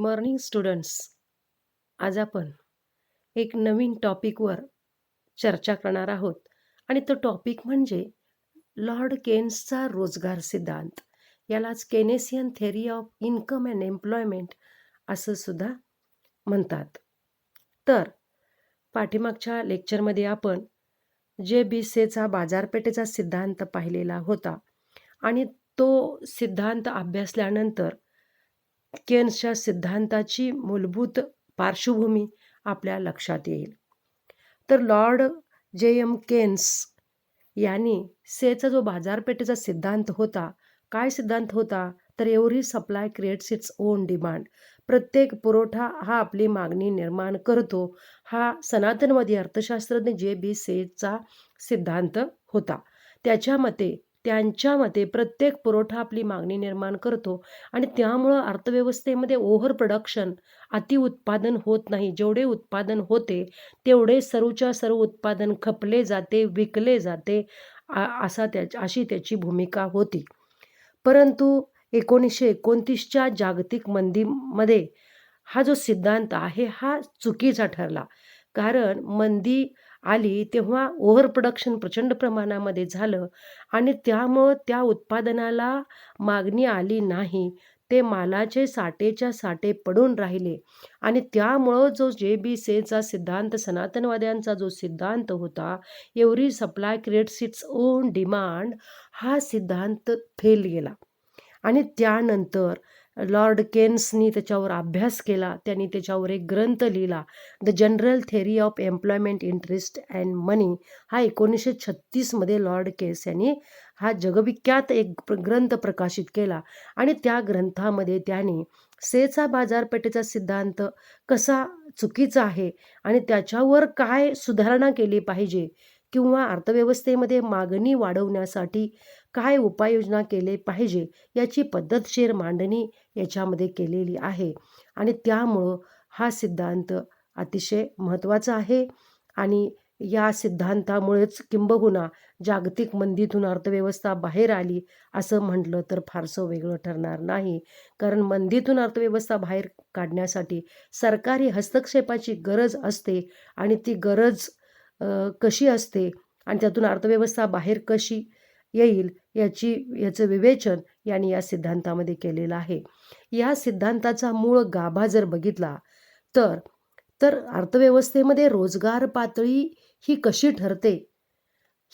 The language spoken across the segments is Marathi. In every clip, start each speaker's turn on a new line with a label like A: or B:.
A: मॉर्निंग स्टुडंट्स आज आपण एक नवीन टॉपिकवर चर्चा करणार आहोत. आणि तो टॉपिक म्हणजे लॉर्ड केन्सचा रोजगार सिद्धांत. यालाच Keynesian theory of income and employment असं सुद्धा म्हणतात. तर पाठीमागच्या लेक्चरमध्ये आपण जे बी सेचा बाजारपेठेचा सिद्धांत पाहिलेला होता. आणि तो सिद्धांत अभ्यासल्यानंतर केन्सच्या सिद्धांताची मूलभूत पार्श्वभूमी आपल्या लक्षात येईल. तर लॉर्ड जे. एम. केन्स यांनी सेचा जो बाजारपेठेचा सिद्धांत होता काय सिद्धांत होता? तर every supply creates its own demand प्रत्येक पुरवठा हा आपली मागणी निर्माण करतो. हा सनातनवादी अर्थशास्त्रज्ञ जे. बी. सेचा सिद्धांत होता. त्याच्या मते त्यांच्यामध्ये प्रत्येक पुरवठा आपली मागणी निर्माण करतो आणि त्यामुळं अर्थव्यवस्थेमध्ये ओव्हर प्रोडक्शन अतिउत्पादन होत नाही. जेवढे उत्पादन होते तेवढे सर्वच्या सर्व उत्पादन खपले जाते विकले जाते असा त्या अशी त्याची भूमिका होती. परंतु एकोणीसशे एकोणतीसच्या जागतिक मंदीमध्ये हा जो सिद्धांत आहे हा चुकीचा ठरला. कारण मंदी आली तेव्हा ओव्हर प्रोडक्शन प्रचंड प्रमाणामध्ये झालं आणि त्यामुळं त्या उत्पादनाला मागणी आली नाही. ते मालाचे साठेच्या साठे पडून राहिले आणि त्यामुळं जो जे बी सेचा सिद्धांत सनातनवाद्यांचा जो सिद्धांत होता every supply creates its own demand हा सिद्धांत फेल गेला. आणि त्यानंतर लॉर्ड केन्सनी त्याच्यावर अभ्यास केला त्यांनी त्याच्यावर एक ग्रंथ लिहिला the general theory of employment interest and money हा एकोणीसशे छत्तीसमध्ये लॉर्ड केस यांनी हा जगविख्यात एक ग्रंथ प्रकाशित केला आणि त्या ग्रंथामध्ये त्यांनी सेचा बाजारपेठेचा सिद्धांत कसा चुकीचा आहे आणि त्याच्यावर काय सुधारणा केली पाहिजे किंवा अर्थव्यवस्थेमध्ये मागणी वाढवण्यासाठी काय उपाययोजना केले पाहिजे याची पद्धतशीर मांडणी याच्यामध्ये केलेली आहे. आणि त्यामुळं हा सिद्धांत अतिशय महत्त्वाचा आहे. आणि या सिद्धांतामुळेच किंबहुना जागतिक मंदीतून अर्थव्यवस्था बाहेर आली असं म्हटलं तर फारसं वेगळं ठरणार नाही. कारण मंदीतून अर्थव्यवस्था बाहेर काढण्यासाठी सरकारी हस्तक्षेपाची गरज असते आणि ती गरज कशी असते आणि त्यातून अर्थव्यवस्था बाहेर कशी येईल याची याचं विवेचन यांनी या सिद्धांतामध्ये केलेलं आहे. या सिद्धांताचा मूळ गाभा जर बघितला तर तर अर्थव्यवस्थेमध्ये रोजगार पातळी ही कशी ठरते?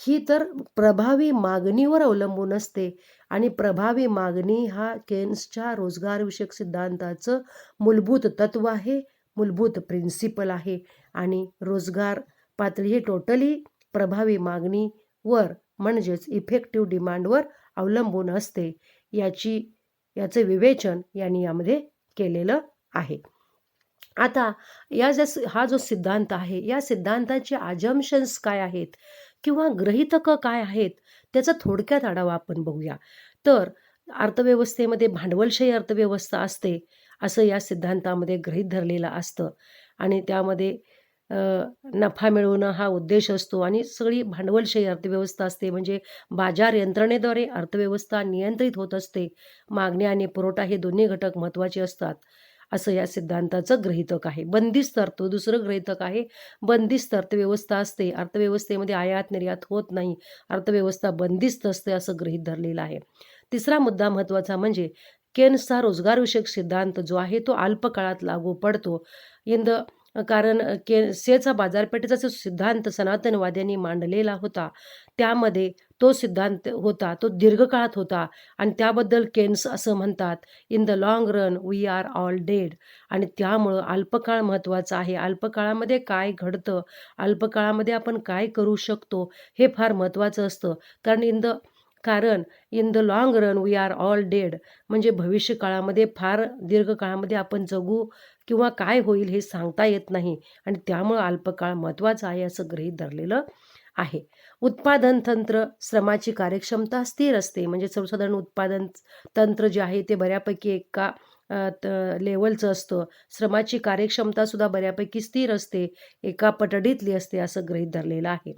A: ही तर प्रभावी मागणीवर अवलंबून असते आणि प्रभावी मागणी हा केन्सच्या रोजगारविषयक सिद्धांताचं मूलभूत तत्व आहे मूलभूत प्रिन्सिपल आहे आणि रोजगार पातळी ही टोटली प्रभावी मागणीवर म्हणजेच इफेक्टिव्ह डिमांडवर अवलंबून असते. याची याचं विवेचन यांनी यामध्ये केलेलं आहे. आता या ज्या हा जो सिद्धांत आहे या सिद्धांताचे आजम्शन्स काय आहेत? किंवा ग्रहितकं काय आहेत? त्याचा थोडक्यात आढावा आपण बघूया. तर अर्थव्यवस्थेमध्ये भांडवलशाही अर्थव्यवस्था असते असं या सिद्धांतामध्ये गृहीत धरलेलं असतं. आणि त्यामध्ये नफा मिळवणं हा उद्देश असतो आणि सगळी भांडवलशाही अर्थव्यवस्था असते. म्हणजे बाजार यंत्रणेद्वारे अर्थव्यवस्था नियंत्रित होत असते. मागणी आणि पुरवठा हे दोन्ही घटक महत्त्वाचे असतात असं या सिद्धांताचं गृहितक आहे. बंदिस्त अर्थ दुसरं गृहितक आहे बंदिस्त अर्थव्यवस्था असते. अर्थव्यवस्थेमध्ये आयात निर्यात होत नाही. अर्थव्यवस्था बंदिस्त असते असं गृहित धरलेलं आहे. तिसरा मुद्दा महत्त्वाचा म्हणजे केन्सचा रोजगारविषयक सिद्धांत जो आहे तो अल्पकाळात लागू पडतो. इन द कारण के सेचा बाजारपेठेचा जो सिद्धांत सनातनवाद्यांनी मांडलेला होता त्यामध्ये तो सिद्धांत होता तो दीर्घकाळात होता आणि त्याबद्दल केन्स असं म्हणतात in the long run we are all dead. आणि त्यामुळं अल्पकाळ महत्त्वाचा आहे. अल्पकाळामध्ये काय घडतं? अल्पकाळामध्ये आपण काय करू शकतो? हे फार महत्त्वाचं असतं. कारण इन द कारण in the long run we are all dead. म्हणजे भविष्यकाळामध्ये फार दीर्घकाळामध्ये आपण जगू किंवा काय होईल हे सांगता येत नाही आणि त्यामुळं अल्पकाळ महत्त्वाचा आहे असं गृहीत धरलेलं आहे. उत्पादन तंत्र श्रमाची कार्यक्षमता स्थिर असते. म्हणजे सर्वसाधारण उत्पादन तंत्र जे आहे ते बऱ्यापैकी एका लेवलचं असतं. श्रमाची कार्यक्षमतासुद्धा बऱ्यापैकी स्थिर असते. एका पटडीतली असते असं गृहीत धरलेलं आहे.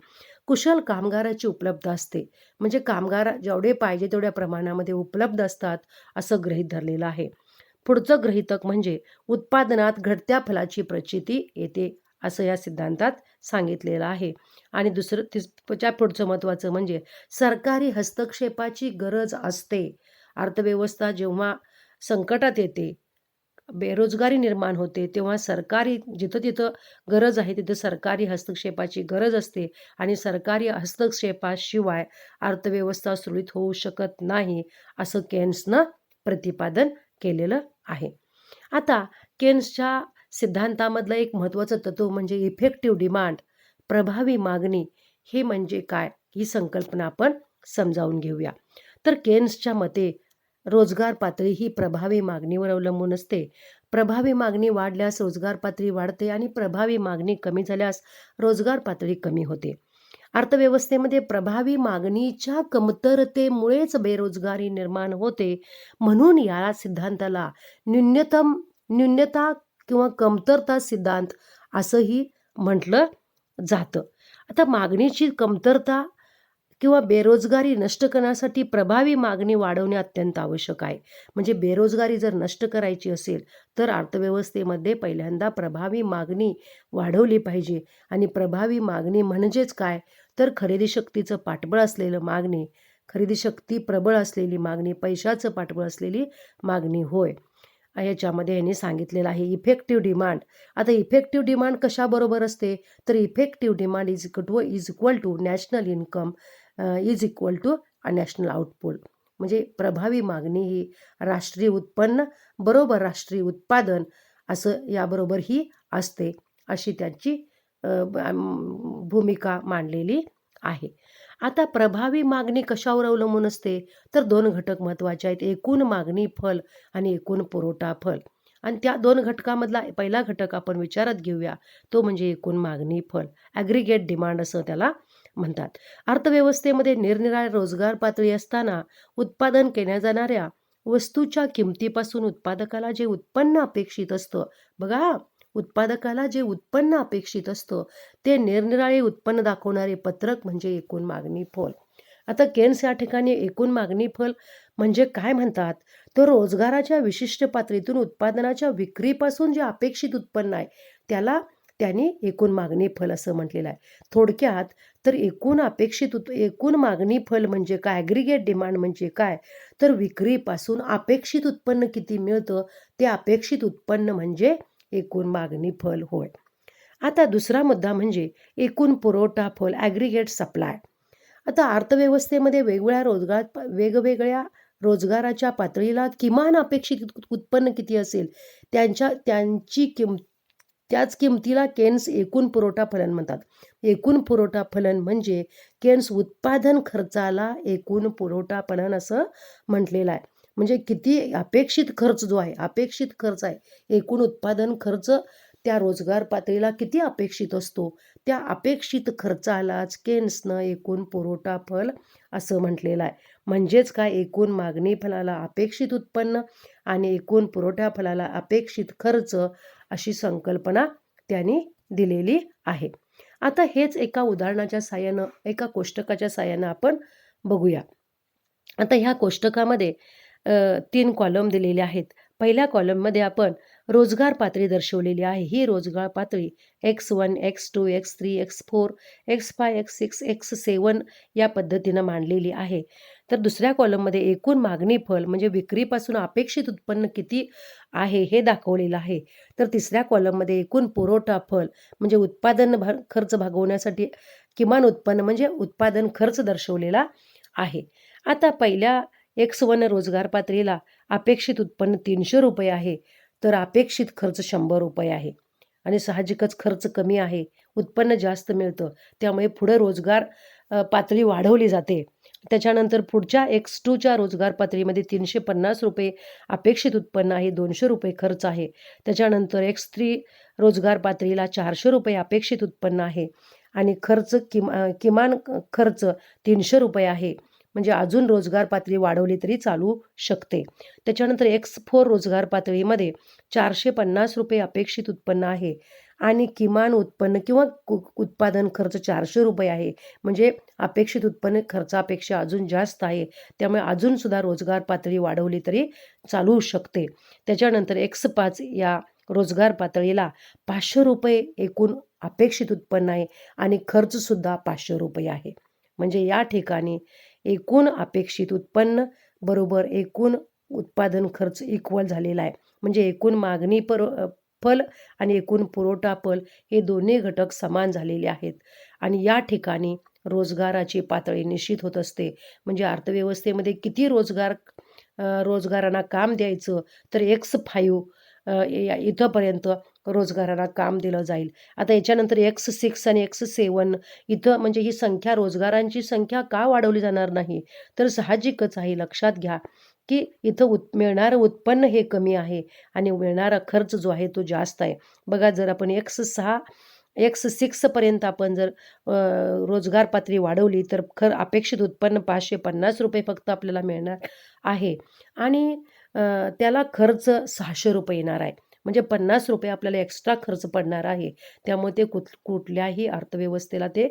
A: कुशल कामगाराची उपलब्ध असते. म्हणजे कामगार जेवढे पाहिजे तेवढ्या प्रमाणामध्ये उपलब्ध असतात असं गृहीत धरलेलं आहे. पुढचं गृहीतक म्हणजे उत्पादनात घटत्या फलाची प्रचिती येते असं या सिद्धांतात सांगितलेलं आहे. आणि दुसरं तिसच्या पुढचं महत्त्वाचं म्हणजे सरकारी हस्तक्षेपाची गरज असते. अर्थव्यवस्था जेव्हा संकटात येते बेरोजगारी निर्माण होते तेव्हा सरकारी जिथं तिथं गरज आहे तिथं सरकारी हस्तक्षेपाची गरज असते आणि सरकारी हस्तक्षेपाशिवाय अर्थव्यवस्था सुरळीत होऊ शकत नाही असं केन्सनं प्रतिपादन केलेलं आहे. आता केन्सच्या सिद्धांतामधलं एक महत्त्वाचं तत्व म्हणजे इफेक्टिव्ह डिमांड प्रभावी मागणी हे म्हणजे काय? ही संकल्पना आपण समजावून घेऊया. तर केन्सच्या मते रोजगार पातळी ही प्रभावी मागणीवर अवलंबून असते. प्रभावी मागणी वाढल्यास रोजगार पातळी वाढते आणि प्रभावी मागणी कमी झाल्यास रोजगार पातळी कमी होते. अर्थव्यवस्थेमध्ये प्रभावी मागणीच्या कमतरतेमुळेच बेरोजगारी निर्माण होते म्हणून या सिद्धांताला न्यूनतम न्यूनता किंवा कमतरता सिद्धांत असंही म्हटलं जातं. आता मागणीची कमतरता किंवा बेरोजगारी नष्ट करण्यासाठी प्रभावी मागणी वाढवणे अत्यंत आवश्यक आहे. म्हणजे बेरोजगारी जर नष्ट करायची असेल तर अर्थव्यवस्थेमध्ये पहिल्यांदा प्रभावी मागणी वाढवली पाहिजे. आणि प्रभावी मागणी म्हणजेच काय? तर खरेदी शक्तीचं पाठबळ असलेलं मागणी खरेदी शक्ती प्रबळ असलेली मागणी पैशाचं पाठबळ असलेली मागणी होय. याच्यामध्ये यांनी सांगितलेलं आहे इफेक्टिव्ह डिमांड. आता इफेक्टिव्ह डिमांड कशाबरोबर असते? तर effective demand is equal to is equal to national income is equal to national output. म्हणजे प्रभावी मागणी ही राष्ट्रीय उत्पन्न बरोबर राष्ट्रीय उत्पादन असं याबरोबर ही असते अशी त्यांची भूमिका मांडलेली आहे. आता प्रभावी मागणी कशावर अवलंबून असते? तर दोन घटक महत्त्वाचे आहेत. एकूण मागणी फल आणि एकूण पुरवठा फल. आणि त्या दोन घटकामधला पहिला घटक आपण विचारात घेऊया. तो म्हणजे एकूण मागणी फल. ॲग्रिगेट डिमांड असं त्याला म्हणतात. अर्थव्यवस्थेमध्ये निरनिराळ्या रोजगार पातळी असताना उत्पादन केल्या जाणाऱ्या वस्तूच्या किमतीपासून उत्पादकाला जे उत्पन्न अपेक्षित असतं. बघा उत्पादकाला जे उत्पन्न अपेक्षित असतं ते निरनिराळे उत्पन्न दाखवणारे पत्रक म्हणजे एकूण मागणी फल. आता केन्स या ठिकाणी एकूण मागणी फल म्हणजे काय म्हणतात? तर रोजगाराच्या विशिष्ट पातळीतून उत्पादनाच्या विक्रीपासून जे अपेक्षित उत्पन्न आहे त्याला त्यांनी एकूण मागणी फल असं म्हटलेलं आहे. थोडक्यात तर एकूण अपेक्षित उत् एकूण मागणी फल म्हणजे काय? ॲग्रिगेट डिमांड म्हणजे काय? तर विक्रीपासून अपेक्षित उत्पन्न किती मिळतं? ते अपेक्षित उत्पन्न म्हणजे एकूण मागणी फल होय. आता दुसरा मुद्दा म्हणजे एकूण पुरवठा फल ॲग्रिगेट सप्लाय आता अर्थव्यवस्थेमध्ये वेगवेगळ्या रोजगार वेगवेगळ्या रोजगाराच्या पातळीला किमान अपेक्षित उत्पन्न किती असेल त्यांच्या त्यांची किम त्याच किमतीला केन्स एकूण पुरवठा फलन म्हणतात. एकूण पुरवठा फलन म्हणजे केन्स उत्पादन खर्चाला एकूण पुरवठा फलन असं म्हटलेलं आहे. म्हणजे किती अपेक्षित खर्च जो आहे अपेक्षित खर्च आहे एकूण उत्पादन खर्च त्या रोजगार पातळीला किती अपेक्षित असतो? त्या अपेक्षित खर्चालाच केन्सनं एकूण पुरवठा फल असं म्हटलेलं आहे. म्हणजेच काय? एकूण मागणी फलाला अपेक्षित उत्पन्न आणि एकूण पुरवठा फलाला अपेक्षित खर्च अशी संकल्पना त्यांनी दिलेली आहे. आता हेच एका उदाहरणाच्या साह्यानं एका कोष्टकाच्या साह्यानं आपण बघूया. आता ह्या कोष्टकामध्ये तीन कॉलम दिलेले आहेत. पहिल्या कॉलममध्ये आपण रोजगार पातळी दर्शवलेली आहे. ही रोजगार पातळी X one X two X three X four X five X six X seven या पद्धतीनं मांडलेली आहे. तर दुसऱ्या कॉलममध्ये एकूण मागणी फल म्हणजे विक्रीपासून अपेक्षित उत्पन्न किती आहे हे दाखवलेलं आहे. तर तिसऱ्या कॉलममध्ये एकूण पुरवठा फल म्हणजे उत्पादन भा खर्च भागवण्यासाठी किमान उत्पन्न म्हणजे उत्पादन खर्च दर्शवलेला आहे. आता पहिल्या एक्स वन रोजगार पातळीला अपेक्षित उत्पन्न तीनशे रुपये आहे तर अपेक्षित खर्च शंभर रुपये आहे. आणि साहजिकच खर्च कमी आहे उत्पन्न जास्त मिळतं त्यामुळे पुढं रोजगार पातळी वाढवली जाते. त्याच्यानंतर पुढच्या एक्स टूच्या रोजगार पातळीमध्ये तीनशे पन्नास रुपये अपेक्षित उत्पन्न आहे दोनशे रुपये खर्च आहे. त्याच्यानंतर एक्स थ्री रोजगार पातळीला चारशे रुपये अपेक्षित उत्पन्न आहे. आणि खर्च किमा किमान खर्च तीनशे रुपये आहे. म्हणजे अजून रोजगार पातळी वाढवली तरी चालू शकते. त्याच्यानंतर एक्स फोर रोजगार पातळीमध्ये चारशे पन्नास रुपये अपेक्षित उत्पन्न आहे आणि किमान उत्पन्न किंवा उत्पादन खर्च चारशे रुपये आहे. म्हणजे अपेक्षित उत्पन्न खर्चापेक्षा अजून जास्त आहे. त्यामुळे अजूनसुद्धा रोजगार पातळी वाढवली तरी चालू शकते. त्याच्यानंतर एक्स पाच या रोजगार पातळीला पाचशे रुपये एकूण अपेक्षित उत्पन्न आहे आणि खर्चसुद्धा पाचशे रुपये आहे. म्हणजे या ठिकाणी एकूण अपेक्षित उत्पन्न बरोबर एकूण उत्पादन खर्च इक्वल झालेला आहे. म्हणजे एकूण मागणी पर फल आणि एकूण पुरवठा फल हे दोन्ही घटक समान झालेले आहेत. आणि या ठिकाणी रोजगाराची पातळी निश्चित होत असते. म्हणजे अर्थव्यवस्थेमध्ये किती रोजगार रोजगारांना काम द्यायचं तर एक्स फाईव्ह इथंपर्यंत रोजगाराला काम दिलं जाईल. आता याच्यानंतर एक्स सिक्स आणि एक्स सेवन इथं म्हणजे ही संख्या रोजगारांची संख्या का वाढवली जाणार नाही? तर साहजिकच आहे लक्षात घ्या की इथं उत् मिळणारं उत्पन्न हे कमी आहे आणि मिळणारा खर्च जो आहे तो जास्त आहे. बघा जर आपण एक्स सहा एक्स सिक्सपर्यंत आपण जर रोजगार पातळी वाढवली तर खर अपेक्षित उत्पन्न पाचशे पन्नास रुपये फक्त आपल्याला मिळणार आहे. आणि त्याला खर्च सहाशे रुपये येणार आहे. म्हणजे पन्नास रुपये आपल्याला एक्स्ट्रा खर्च पडणार आहे. त्यामुळे ते कुठ कुठल्याही अर्थव्यवस्थेला ते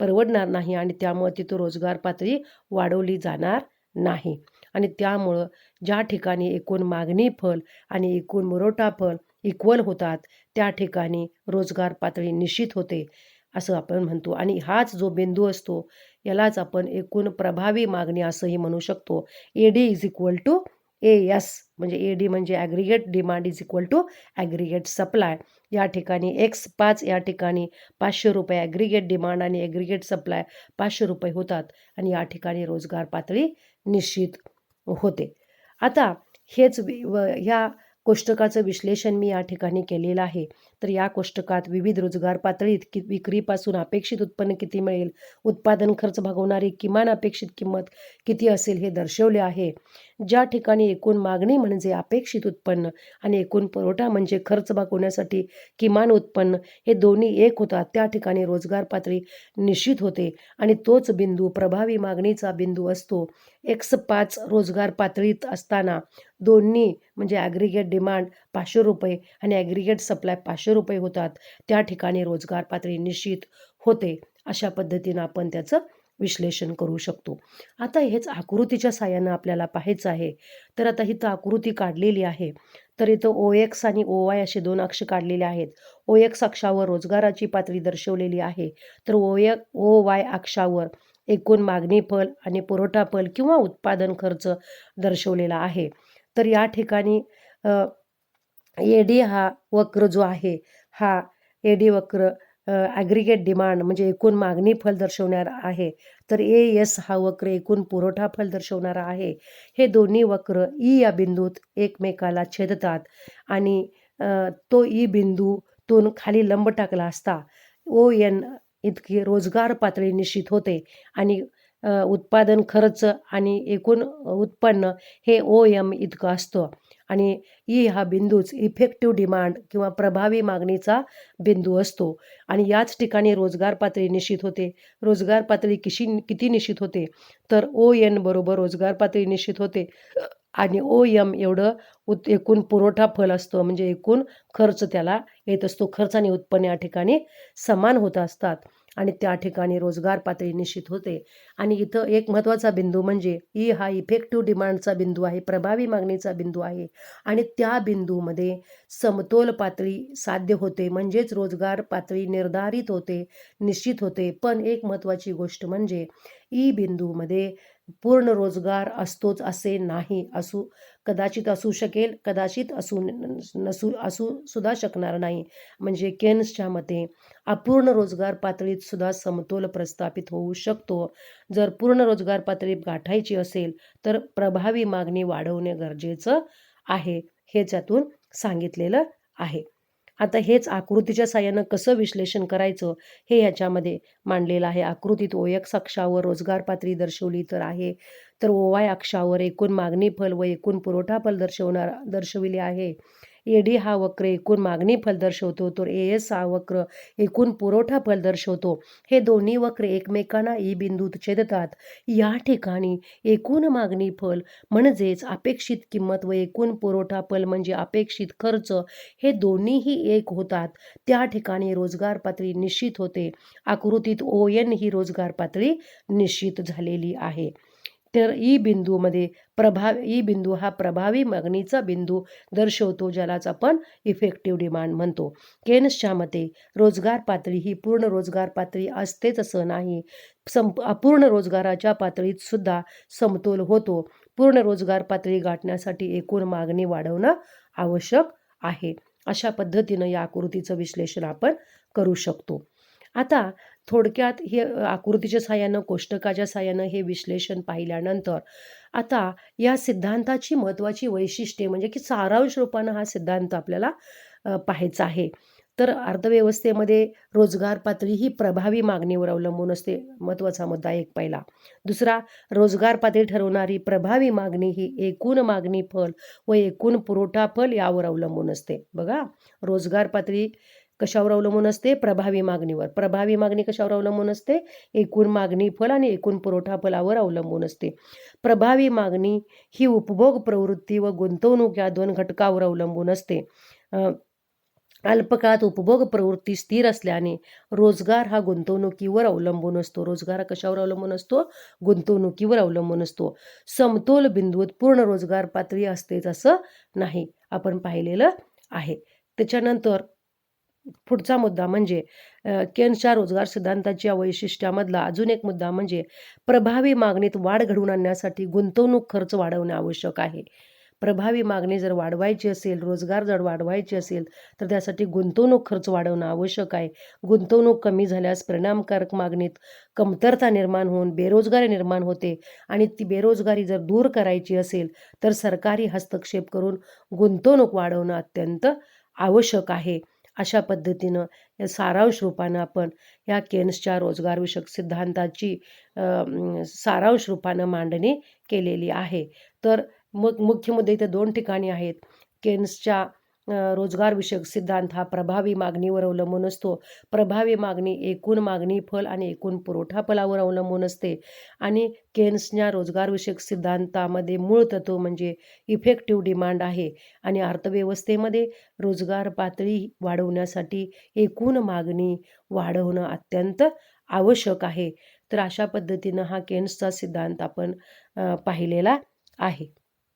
A: परवडणार नाही आणि त्यामुळे तिथं रोजगार पातळी वाढवली जाणार नाही. आणि त्यामुळं ज्या ठिकाणी एकूण मागणी फल आणि एकूण पुरवठा फल इक्वल होतात त्या ठिकाणी रोजगार पातळी निश्चित होते असं आपण म्हणतो. आणि हाच जो बिंदू असतो यालाच आपण एकूण प्रभावी मागणी असंही म्हणू शकतो. A D is equal to A S म्हणजे ए डी म्हणजे aggregate demand is equal to aggregate supply या ठिकाणी एक्स पाच या ठिकाणी पाचशे रुपये ॲग्रिगेट डिमांड आणि ॲग्रिगेट सप्लाय पाचशे रुपये होतात. आणि या ठिकाणी रोजगार पातळी निश्चित होते. आता हेच ह्या कोष्टकाचं विश्लेषण मी या ठिकाणी केलेलं आहे. तर या कोष्टकात विविध रोजगार पातळीत कि विक्रीपासून अपेक्षित उत्पन्न किती मिळेल उत्पादन खर्च भागवणारी किमान अपेक्षित किंमत किती असेल हे दर्शवले आहे. ज्या ठिकाणी एकूण मागणी म्हणजे अपेक्षित उत्पन्न आणि एकूण पुरवठा म्हणजे खर्च भागवण्यासाठी किमान उत्पन्न हे दोन्ही एक होतात त्या ठिकाणी रोजगार पातळी निश्चित होते आणि तोच बिंदू प्रभावी मागणीचा बिंदू असतो. एक्स पाच रोजगार पातळीत असताना दोन्ही म्हणजे ॲग्रिगेट डिमांड पाचशे रुपये आणि ॲग्रिगेट सप्लाय पाचशे रुपये होतात त्या ठिकाणी रोजगार पातळी निश्चित होते अशा पद्धतीनं आपण त्याचं विश्लेषण करू शकतो. आता हेच आकृतीच्या साह्यानं आपल्याला पाहायचं आहे. तर आता हिथं आकृती काढलेली आहे. तर इथं ओ एक्स आणि ओ वाय असे दोन अक्ष काढलेले आहेत. ओ एक्स अक्षावर रोजगाराची पातळी दर्शवलेली आहे. तर ओ एक ओ वाय अक्षावर एकूण मागणी फल आणि पुरवठा फल किंवा उत्पादन खर्च दर्शवलेला आहे. तर या ठिकाणी ए डी हा वक्र जो आहे हा एडी वक्र ॲग्रिगेट डिमांड म्हणजे एकूण मागणी फल दर्शवणार आहे. तर ए एस हा वक्र एकूण पुरवठा फल दर्शवणारा आहे. हे दोन्ही वक्र ई या बिंदूत एकमेकाला छेदतात आणि तो ई बिंदूतून खाली लंब टाकला असता ओ एन इतकी रोजगार पातळी निश्चित होते. आणि उत्पादन खर्च आणि एकूण उत्पन्न हे ओ एम इतकं असतं. आणि ई हा बिंदूच इफेक्टिव्ह डिमांड किंवा प्रभावी मागणीचा बिंदू असतो. आणि याच ठिकाणी रोजगार पातळी निश्चित होते. रोजगार पातळी किशी किती निश्चित होते? तर ओ एन बरोबर रोजगार पातळी निश्चित होते. आणि ओ एम एवढं उत एकूण पुरवठा फल असतो. म्हणजे एकूण खर्च त्याला येत असतो. खर्च आणि उत्पन्न या ठिकाणी समान होत असतात. आणि त्या ठिकाणी रोजगार पातळी निश्चित होते. आणि इथं एक महत्त्वाचा बिंदू म्हणजे ई हा इफेक्टिव्ह डिमांडचा बिंदू आहे प्रभावी मागणीचा बिंदू आहे. आणि त्या बिंदूमध्ये समतोल पातळी साध्य होते म्हणजेच रोजगार पातळी निर्धारित होते निश्चित होते. पण एक महत्त्वाची गोष्ट म्हणजे ई बिंदूमध्ये पूर्ण रोजगार असतोच असे नाही असू कदाचित असू शकेल कदाचित असू नसू असू सुद्धा शकणार नाही. म्हणजे केन्सच्या मते अपूर्ण रोजगार पातळीत सुद्धा समतोल प्रस्थापित होऊ शकतो. जर पूर्ण रोजगार पातळी गाठायची असेल तर प्रभावी मागणी वाढवणे गरजेचं आहे हे त्यातून सांगितलेलं आहे. आता हेच आकृतीच्या साह्यानं कसं विश्लेषण करायचं हे याच्यामध्ये मांडलेलं आहे. आकृतीत ओयक अक्षावर रोजगार पातळी दर्शवली तर आहे. तर ओवाय अक्षावर एकूण मागणी फल व एकूण पुरवठा फल दर्शवणार दर्शविले आहे. ए डी हा वक्र एकूण मागणी फल दर्शवतो तर ए एस हा वक्र एकूण पुरवठा फल दर्शवतो. हे दोन्ही वक्र एकमेकांना ई बिंदूत छेदतात. या ठिकाणी एकूण मागणी फल म्हणजेच अपेक्षित किंमत व एकूण पुरवठा फल म्हणजे अपेक्षित खर्च हे दोन्हीही एक होतात. त्या ठिकाणी रोजगार पातळी निश्चित होते. आकृतीत ओ एन ही रोजगार पातळी निश्चित झालेली आहे. तर ई बिंदूमध्ये प्रभाव ई बिंदू हा प्रभावी मागणीचा बिंदू दर्शवतो ज्यालाच आपण इफेक्टिव्ह डिमांड म्हणतो. केन्सच्या मते रोजगार पातळी ही पूर्ण रोजगार पातळी असतेच असं नाही. संप अपूर्ण रोजगाराच्या पातळीत सुद्धा समतोल होतो. पूर्ण रोजगार पातळी गाठण्यासाठी एकूण मागणी वाढवणं आवश्यक आहे. अशा पद्धतीनं या आकृतीचं विश्लेषण आपण करू शकतो. आता थोडक्यात हे आकृतीच्या साहाय्यानं कोष्टकाच्या साह्यानं हे विश्लेषण पाहिल्यानंतर आता या सिद्धांताची महत्त्वाची वैशिष्ट्ये म्हणजे की सारांश रूपानं हा सिद्धांत आपल्याला पाहायचा आहे. तर अर्थव्यवस्थेमध्ये रोजगार पातळी ही प्रभावी मागणीवर अवलंबून असते महत्त्वाचा मुद्दा एक पहिला. दुसरा रोजगार पातळी ठरवणारी प्रभावी मागणी ही एकूण मागणी फल व एकूण पुरवठा फल यावर अवलंबून असते. बघा रोजगार पातळी कशावर अवलंबून असते? प्रभावी मागणीवर. प्रभावी मागणी कशावर अवलंबून असते? एकूण मागणी फल आणि एकूण पुरवठा फलावर अवलंबून असते. प्रभावी मागणी ही उपभोग प्रवृत्ती व गुंतवणूक या दोन घटकावर अवलंबून असते. अल्पकाळात उपभोग प्रवृत्ती स्थिर असल्याने रोजगार हा गुंतवणुकीवर अवलंबून असतो. रोजगार हा कशावर अवलंबून असतो? गुंतवणुकीवर अवलंबून असतो. समतोल बिंदूत पूर्ण रोजगार पातळी असतेच असं नाही आपण पाहिलेलं आहे. त्याच्यानंतर पुढचा मुद्दा म्हणजे केनच्या केन्सच्या रोजगार सिद्धांताच्या वैशिष्ट्यामधला अजून एक मुद्दा म्हणजे प्रभावी मागणीत वाढ घडवून आणण्यासाठी गुंतवणूक खर्च वाढवणे आवश्यक आहे. प्रभावी मागणी जर वाढवायची असेल रोजगार जर वाढवायची असेल तर त्यासाठी गुंतवणूक खर्च वाढवणं आवश्यक आहे. गुंतवणूक कमी झाल्यास परिणामकारक मागणीत कमतरता निर्माण होऊन बेरोजगारी निर्माण होते आणि ती बेरोजगारी जर दूर करायची असेल तर सरकारी हस्तक्षेप करून गुंतवणूक वाढवणं अत्यंत आवश्यक आहे. अशा पद्धतीनं या सारांश रूपानं आपण या केन्सच्या रोजगारविषयक सिद्धांताची सारांश रूपानं मांडणी केलेली आहे. तर मग मुख्य मुद्दे इथे दोन ठिकाणी आहेत. केन्सच्या रोजगारविषयक सिद्धांत हा प्रभावी मागणीवर अवलंबून असतो. प्रभावी मागणी एकूण मागणी फल आणि एकूण पुरवठा फलावर अवलंबून असते. आणि केन्सच्या रोजगारविषयक सिद्धांतामध्ये मूळ तत्व म्हणजे इफेक्टिव्ह डिमांड आहे. आणि अर्थव्यवस्थेमध्ये रोजगार पातळी वाढवण्यासाठी एकूण मागणी वाढवणं अत्यंत आवश्यक आहे. तर अशा पद्धतीनं हा केन्सचा सिद्धांत आपण पाहिलेला आहे.